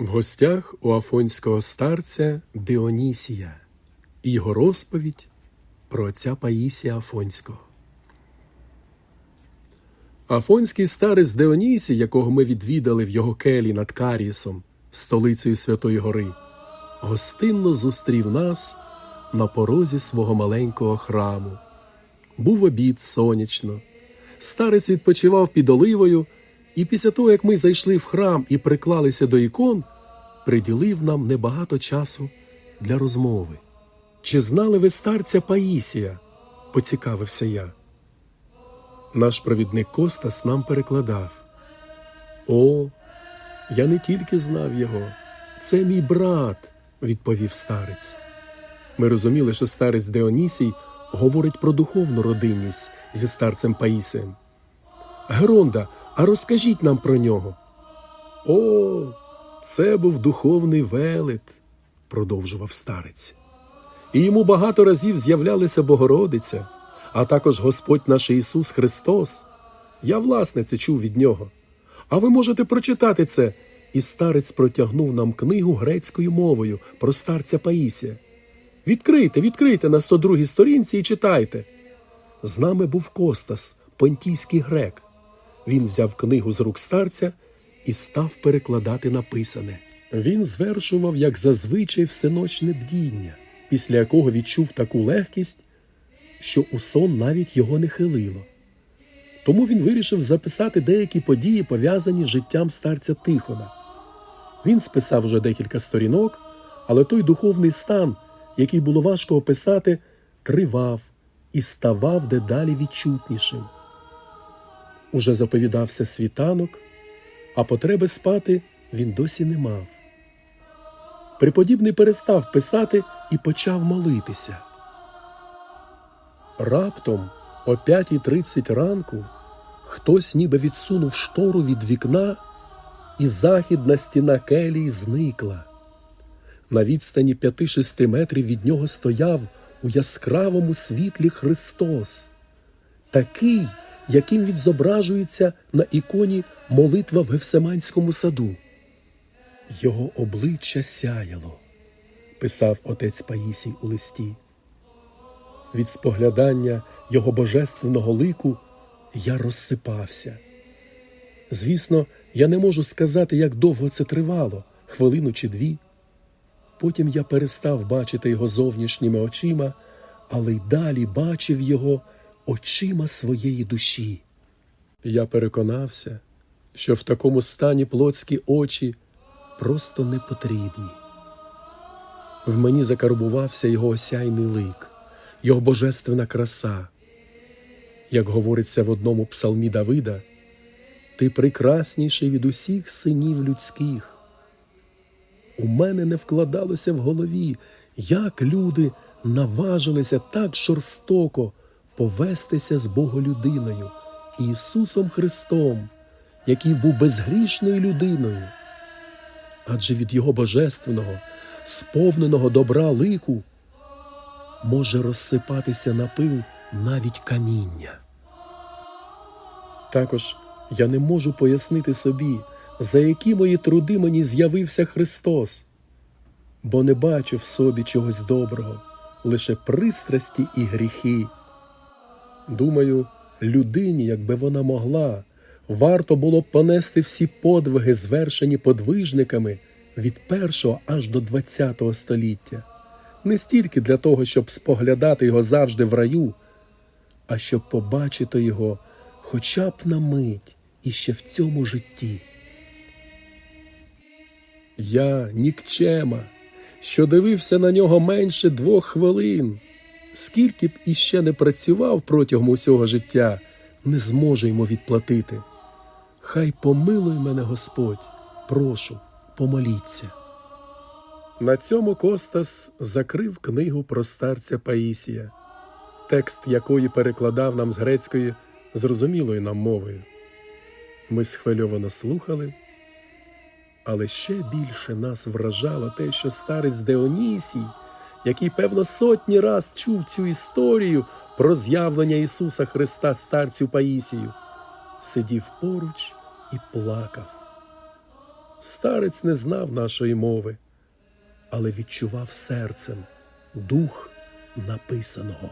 В гостях у афонського старця Діонісія і його розповідь про отця Паїсія Афонського. Афонський старець Діонісій, якого ми відвідали в його келі над Карієсом, столицею Святої Гори, гостинно зустрів нас на порозі свого маленького храму. Був обід сонячно. Старець відпочивав під оливою, і після того, як ми зайшли в храм і приклалися до ікон, приділив нам небагато часу для розмови. Чи знали ви старця Паїсія? поцікавився я. Наш провідник Костас нам перекладав. О, я не тільки знав його, це мій брат, відповів старець. Ми розуміли, що старець Деонісій говорить про духовну родинність зі старцем Паїсієм. Геронда, а розкажіть нам про нього. О, це був духовний велет, продовжував старець. І йому багато разів з'являлася Богородиця, а також Господь наш Ісус Христос. Я, власне, це чув від нього. А ви можете прочитати це. І старець протягнув нам книгу грецькою мовою про старця Паїсія. Відкрийте, відкрийте на 102 сторінці і читайте. З нами був Костас, понтійський грек. Він взяв книгу з рук старця і став перекладати написане. Він звершував, як зазвичай, всеночне бдіння, після якого відчув таку легкість, що у сон навіть його не хилило. Тому він вирішив записати деякі події, пов'язані з життям старця Тихона. Він списав вже декілька сторінок, але той духовний стан, який було важко описати, тривав і ставав дедалі відчутнішим. Уже заповідався світанок, а потреби спати він досі не мав. Преподібний перестав писати і почав молитися. Раптом, о 5.30 ранку, хтось ніби відсунув штору від вікна, і західна стіна келії зникла. На відстані 5-6 метрів від нього стояв у яскравому світлі Христос, такий, яким він зображується на іконі молитва в Гевсиманському саду. Його обличчя сяяло, писав отець Паїсій у листі. Від споглядання його божественного лику я розсипався. Звісно, я не можу сказати, як довго це тривало, хвилину чи дві. Потім я перестав бачити його зовнішніми очима, але й далі бачив його очима своєї душі. Я переконався, що в такому стані плотські очі просто не потрібні. В мені закарбувався його осяйний лик, його божественна краса. Як говориться в одному псалмі Давида, ти прекрасніший від усіх синів людських. У мене не вкладалося в голові, як люди наважилися так жорстоко повестися з Боголюдиною, Ісусом Христом, який був безгрішною людиною. Адже від Його божественного, сповненого добра лику може розсипатися на пил навіть каміння. Також я не можу пояснити собі, за які мої труди мені з'явився Христос, бо не бачу в собі чогось доброго, лише пристрасті і гріхи. Думаю, людині, якби вона могла, варто було б понести всі подвиги, звершені подвижниками від першого аж до ХХ століття, не стільки для того, щоб споглядати його завжди в раю, а щоб побачити його хоча б на мить іще в цьому житті. Я нікчема, що дивився на нього менше двох хвилин. Скільки б іще не працював протягом усього життя, не зможу йому відплатити. Хай помилуй мене Господь, прошу, помоліться. На цьому Костас закрив книгу про старця Паїсія, текст якої перекладав нам з грецької зрозумілою нам мовою. Ми схвильовано слухали, але ще більше нас вражало те, що старець Деонісій, який, певно, сотні раз чув цю історію про з'явлення Ісуса Христа старцю Паїсію, сидів поруч і плакав. Старець не знав нашої мови, але відчував серцем дух написаного.